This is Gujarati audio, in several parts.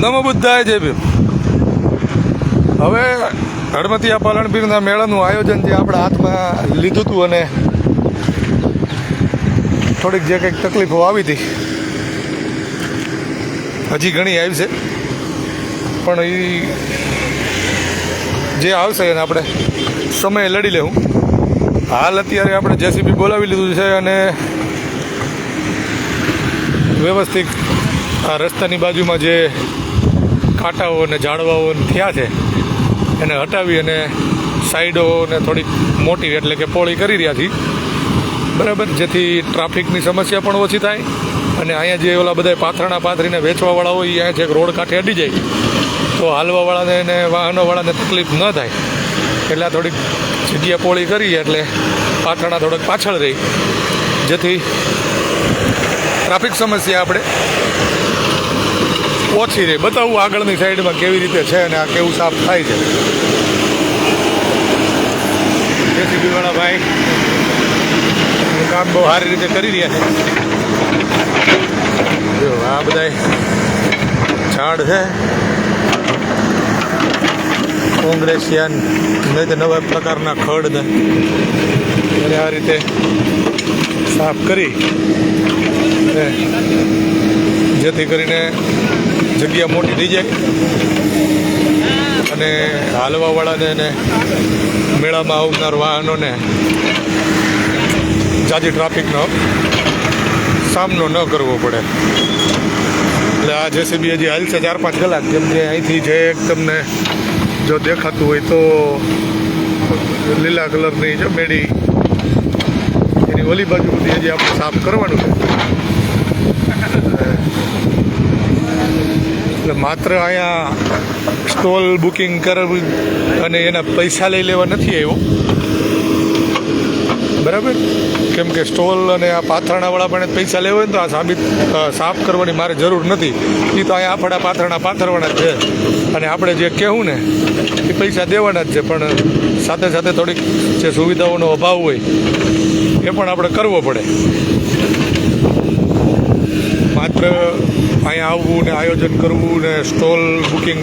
નમો બુદ્ધાય, જય ભીમ. હવે હડમતિયા પાલણપીરના મેળાનું આયોજન જે આપણે હાથમાં લીધું હતું અને થોડીક જે કંઈક તકલીફો આવી હતી, હજી ઘણી આવી છે. પણ એ જે આવશે એને આપણે સમય લડી લેવું. હાલ અત્યારે આપણે જેસીબી બોલાવી લીધું છે અને વ્યવસ્થિત આ રસ્તાની બાજુમાં જે કાંટાઓ અને ઝાડવાઓ થયા છે. એને હટાવી અને સાઈડોને થોડીક મોટી એટલે કે પોળી કરી રહ્યા છીએ. બરાબર? જેથી ટ્રાફિકની સમસ્યા પણ ઓછી થાય અને અહીંયા જે ઓલા બધા પાથરણા પાથરીને વેચવાવાળા હોય અહીંયા છેક રોડ કાંઠે અડી જાય, તો હાલવાવાળાને અને વાહનોવાળાને તકલીફ ન થાય. એટલે થોડીક જગ્યા પોળી કરીએ એટલે પાથરણા થોડાક પાછળ રહી. જેથી ટ્રાફિક સમસ્યા આપણે ઓછી રહી. બતાવું આગળની સાઈડમાં કેવી રીતે છે અને આ કેવું સાફ થાય છે. જેસીબી વાળા ભાઈ કામ બહુ સારી રીતે કરી રહ્યા છે. જો, આ બધા ઝાડ છે. કોંગ્રેસિયન નહીં તો નવા પ્રકારના ખડ ને એને આ રીતે સાફ કરી અને જેથી કરીને જગ્યા મોટી થઈ જાય. અને હાલવાવાળાને અને મેળામાં આવનાર વાહનોને જાજી ટ્રાફિકનો સામનો ન કરવો પડે. એટલે આ જેસીબી હજી હાલશે ચાર પાંચ કલાક. કેમ કે અહીંથી જે એક તમને જો દેખાતું હોય તો લીલા કલરની જો મેડી એની ઓલી બાજુ બધી હજી આપણે સાફ કરવાનું છે. એટલે માત્ર અહીંયા સ્ટોલ બુકિંગ કરવું અને એના પૈસા લઈ લેવા નથી આવ્યો. બરાબર? કેમ કે સ્ટોલ અને આ પાથરણાવાળા પણ પૈસા લેવા હોય ને તો આ સાબિત સાફ કરવાની મારે જરૂર નથી. એ તો અહીંયા આપણા પાથરણા પાથરવાના જ છે. અને આપણે જે કહેવું ને, એ પૈસા દેવાના જ છે, પણ સાથે સાથે થોડીક જે સુવિધાઓનો અભાવ હોય, એ પણ આપણે કરવો પડે. માત્ર અહીંયા આવવું ને આયોજન કરવું ને સ્ટોલ બુકિંગ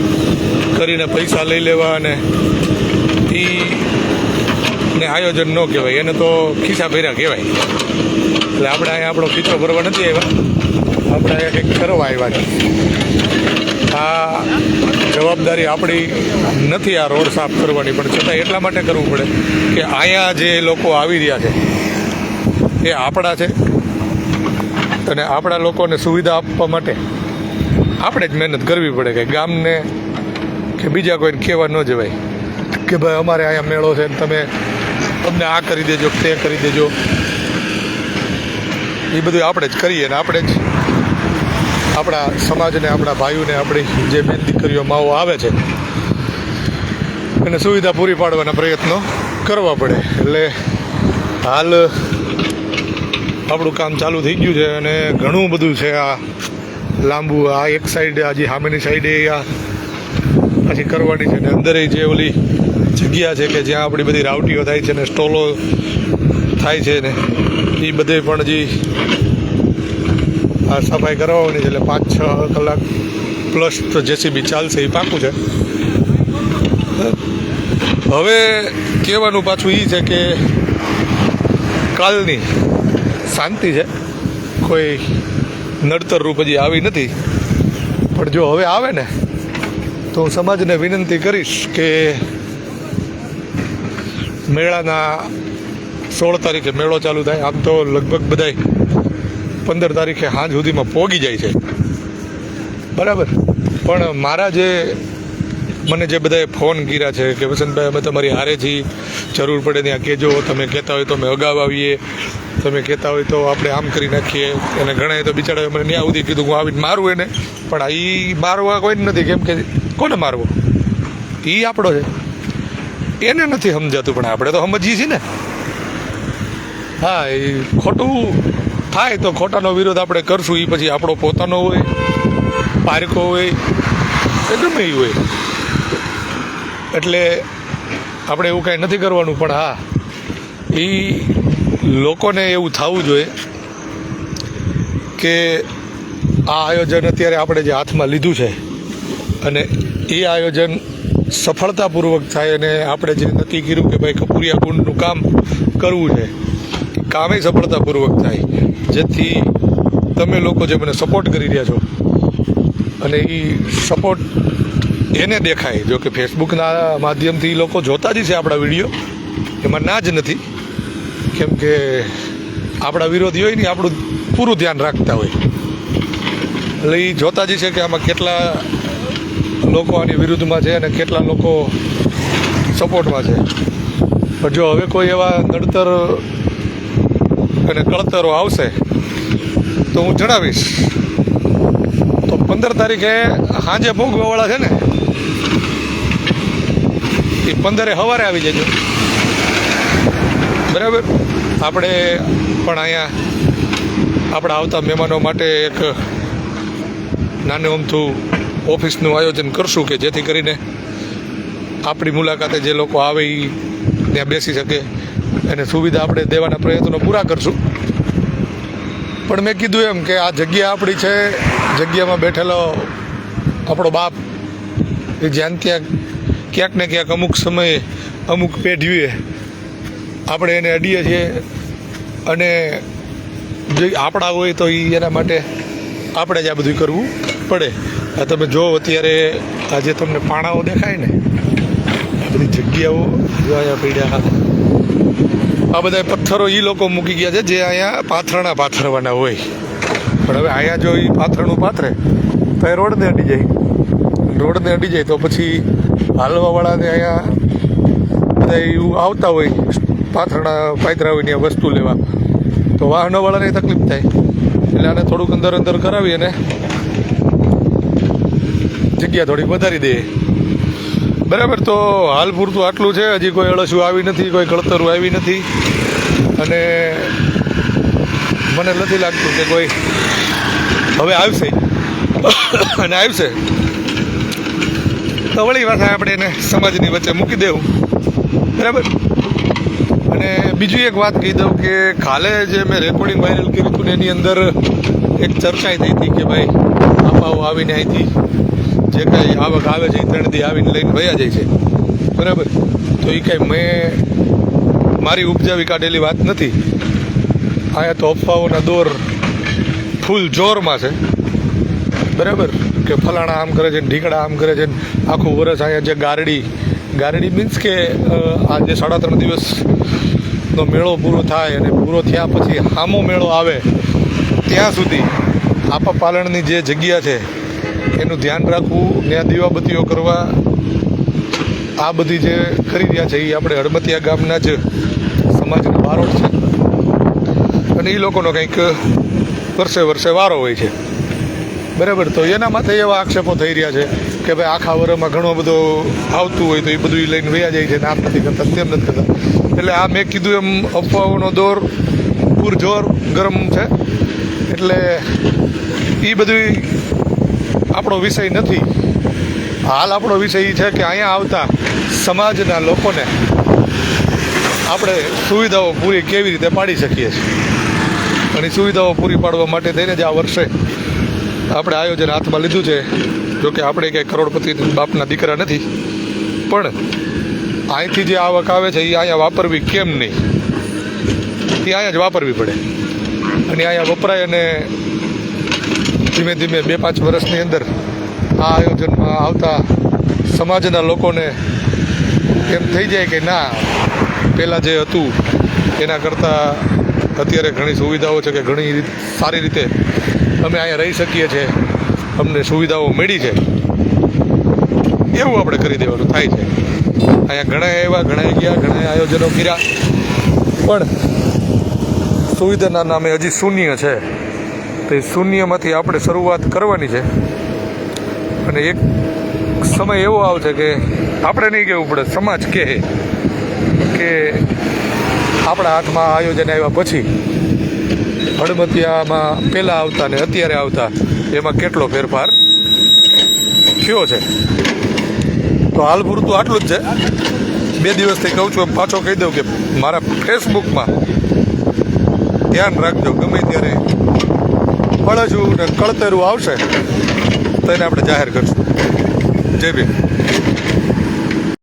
કરીને પૈસા લઈ લેવા અને એ ને આયોજન ન કહેવાય. એને તો ખિસ્સા ભર્યા કહેવાય. એટલે આપણે અહીંયા આપણો ખીચો ભરવા નથી આવ્યા. આપણે અહીંયા કંઈક કરવા આવ્યા છે. આ જવાબદારી આપણી નથી આ રોડ સાફ કરવાની, પણ છતાં એટલા માટે કરવું પડે કે અહીંયા જે લોકો આવી રહ્યા છે, એ આપણા છે. અને આપણા લોકોને સુવિધા આપવા માટે આપણે જ મહેનત કરવી પડે કે ગામને કે બીજા કોઈને કહેવા ન જવાય. કે ભાઈ, અમારે અહીંયા મેળો છે ને તમે તમને આ કરી દેજો તે કરી દેજો. એ બધું આપણે જ કરીએ ને આપણે જ આપણા સમાજને, આપણા ભાઈઓને આપણી જે બેન દીકરીઓ માઓ આવે છે, એને સુવિધા પૂરી પાડવાના પ્રયત્નો કરવા પડે. એટલે હાલ આપણું કામ ચાલુ થઈ ગયું છે અને ઘણું બધું છે આ લાંબુ, આ એક સાઈડ આજે સામેની સાઈડે આ પછી કરવાની છે ને અંદર જે ઓલી જગ્યા છે કે જ્યાં આપણી બધી રાવટીઓ થાય છે ને સ્ટોલો થાય છે ને એ બધે પણ હજી આ સફાઈ કરાવવાની છે એટલે પાંચ, છ કલાક પ્લસ તો જેસીબી ચાલશે એ પાકું છે. હવે કહેવાનું પાછું એ છે કે કાલની શાંતિ છે. કોઈ નડતર રૂપ હજી આવી નથી. પણ જો હવે આવે ને, તો હું સમાજને વિનંતી કરીશ કે મેળાના સોળ તારીખે મેળો ચાલુ થાય. આમ તો લગભગ બધાય પંદર તારીખે સાંજ સુધીમાં પોગી જાય છે. બરાબર? પણ મારા જે મને જે બધાએ ફોન કર્યા છે કે વસંતભાઈ, અમે તમારી હારે છીએ જરૂર પડે ત્યાં કહેજો. તમે કહેતા હોય તો અમે અગાઉ આવીએ. તમે કહેતા હોય તો આપણે આમ કરી નાખીએ. અને ઘણાએ તો બિચારા મને ત્યાં સુધી કીધું હું આવીને મારું એને. પણ ઈ મારવા કોઈ નથી. કેમ કે કોને મારવો? એ આપણો છે. એને નથી સમજાતું, પણ આપણે તો સમજીએ છીએ ને. હા એ ખોટું થાય તો ખોટાનો વિરોધ આપણે કરશું. એ પછી આપણો પોતાનો હોય પારકો હોય કે ગમે એ હોય. એટલે આપણે એવું કાંઈ નથી કરવાનું, પણ હા એ લોકોને એવું થવું જોઈએ કે આ આયોજન અત્યારે આપણે જે હાથમાં લીધું છે અને એ આયોજન સફળતાપૂર્વક થાય અને આપણે જે નક્કી કર્યું કે ભાઈ કપૂરિયા કુંડનું કામ કરવું છે કામે સફળતાપૂર્વક થાય. જેથી તમે લોકો જે મને સપોર્ટ કરી રહ્યા છો અને એ સપોર્ટ એને દેખાય. જો કે ફેસબુકના માધ્યમથી લોકો જોતા જ છે આપણા વીડિયો. એમાં ના જ નથી. કેમ કે આપણા વિરોધી હોય ને આપણું પૂરું ધ્યાન રાખતા હોય. એટલે એ જોતા જ છે કે આમાં કેટલા લોકો આની વિરુદ્ધમાં છે અને કેટલા લોકો સપોર્ટમાં છે. પણ જો હવે કોઈ એવા નડતર અને કળતરો આવશે, તો હું જણાવીશ. તો પંદર તારીખે સાંજે ભોગવાવાળા છે ને, એ પંદરે સવારે આવી જજો. બરાબર? આપણે પણ અહીંયા આપણા આવતા મહેમાનો માટે એક નાનું અમથું ઓફિસનું આયોજન કરશું કે જેથી કરીને આપણી મુલાકાતે જે લોકો આવે એ ત્યાં બેસી શકે. એને સુવિધા આપણે દેવાના પ્રયત્નો પૂરા કરશું. પણ મેં કીધું એમ કે આ જગ્યા આપણી છે, જગ્યામાં બેઠેલો આપણો બાપ એ જ્યાં ત્યાં ક્યાંક ને ક્યાંક અમુક સમયે અમુક પેઢીએ આપણે એને અડીએ છીએ. અને જે આપણા હોય તો એ એના માટે આપણે જ આ બધું કરવું પડે. આ તમે જો અત્યારે આજે તમને પાણાઓ દેખાય ને, આ બધી જગ્યાઓ જોયા પીડ્યા આ બધા પથ્થરો એ લોકો મૂકી ગયા છે જે અહીંયા પાથરણા પાથરવાના હોય. પણ હવે અહીંયા જો એ પાથરણું પાથરે, તો એ રોડને અડી જાય. રોડને અડી જાય તો પછી હાલવાવાળાને અહીંયા બધા એવું આવતા હોય. પાથરણા પાથરાવીને વસ્તુ લેવા. તો વાહનોવાળાને તકલીફ થાય. એટલે આને થોડુંક અંદર અંદર કરાવી અને જગ્યા થોડીક વધારી દઈએ. બરાબર, તો હાલ પૂરતું આટલું છે. હજી કોઈ અળસું આવી નથી, કોઈ કળતરું આવી નથી. અને મને નથી લાગતું કે કોઈ હવે આવશે. અને આવશે. તો વળી પાછા આપણે એને સમાજની વચ્ચે મૂકી દેવું. બરાબર? અને બીજી એક વાત કહી દઉં કે કાલે જે મેં રેકોર્ડિંગ વાયરલ કર્યું હતું એની અંદર એક ચર્ચા થઈ હતી કે ભાઈ આંબાઓ આવીને અહીંથી જે કાંઈ આવક આવે છે ત્રણ દી આવીને લઈને વયા જાય છે. બરાબર? તો એ કાંઈ મેં મારી ઉપજાવી કાઢેલી વાત નથી. અહીંયા તો અફવાઓના દોર ફૂલ જોરમાં છે. બરાબર? કે ફલાણા આમ કરે છે ઢીકડા આમ કરે છે આખું વરસ અહીંયા જે ગારડી ગારડી મીન્સ કે આજે સાડા ત્રણ દિવસનો મેળો પૂરો થાય અને પૂરો થયા પછી હામો મેળો આવે, ત્યાં સુધી આપા પાલણની જે જગ્યા છે, એનું ધ્યાન રાખવું ત્યાં દીવાબત્તીઓ કરવા, આ બધી જે કરી રહ્યા છે એ આપણે હડમતિયા ગામના જ સમાજનો બારોટ છે. અને એ લોકોનો કંઈક વર્ષે વર્ષે વારો હોય છે. બરાબર? તો એના માટે એવા આક્ષેપો થઈ રહ્યા છે. કે ભાઈ આખા વરમાં ઘણો બધો આવતું હોય તો એ બધું લઈને વયા જાય છે ને આમ નથી કરતા, તેમ નથી કરતા. એટલે આ મેં કીધું એમ અફવાઓનો દોર, પૂરજોર ગરમ છે. એટલે એ બધું આપણો વિષય નથી. હાલ આપણો વિષય એ છે કે અહીંયા આવતા સમાજના લોકોને આપણે સુવિધાઓ પૂરી કેવી રીતે પાડી શકીએ છીએ. અને સુવિધાઓ પૂરી પાડવા માટે થઈને જ આ વર્ષે આપણે આયોજન હાથમાં લીધું છે. જો કે આપણે કંઈ કરોડપતિ બાપના દીકરા નથી, પણ અહીંથી જે આવક આવે છે એ અહીંયા વાપરવી કેમ નહીં? એ અહીંયા જ વાપરવી પડે. અને અહીંયા વપરાય અને ધીમે ધીમે બે પાંચ વર્ષની અંદર આ આયોજનમાં આવતા સમાજના લોકોને એમ થઈ જાય કે ના પહેલાં જે હતું, એના કરતાં અત્યારે ઘણી સુવિધાઓ છે કે ઘણી સારી રીતે અમે અહીંયા રહી શકીએ છીએ. અમને સુવિધાઓ મળી છે. એવું આપણે કરી દેવાનું થાય છે. અહીંયા ઘણા એવા ઘણા ગયા, ઘણા આયોજનો કર્યા. પણ સુવિધાના નામે હજી શૂન્ય છે. તો એ શૂન્યમાંથી આપણે શરૂઆત કરવાની છે. અને એક સમય એવો આવશે કે આપણે નહીં કહેવું પડે, સમાજ કહે કે આપણા હાથમાં આયોજન આવ્યા પછી હળમતિયામાં પહેલાં આવતા ને અત્યારે આવતા, એમાં કેટલો ફેરફાર? થયો છે? તો હાલ પૂરતું આટલું જ છે. બે દિવસથી કહું છું પાછો કહી દઉં કે મારા ફેસબુકમાં ધ્યાન રાખજો, ગમે ત્યારે અળજું ને કળતરું આવશે, તો એને આપણે જાહેર કરશું. જય ભીમ.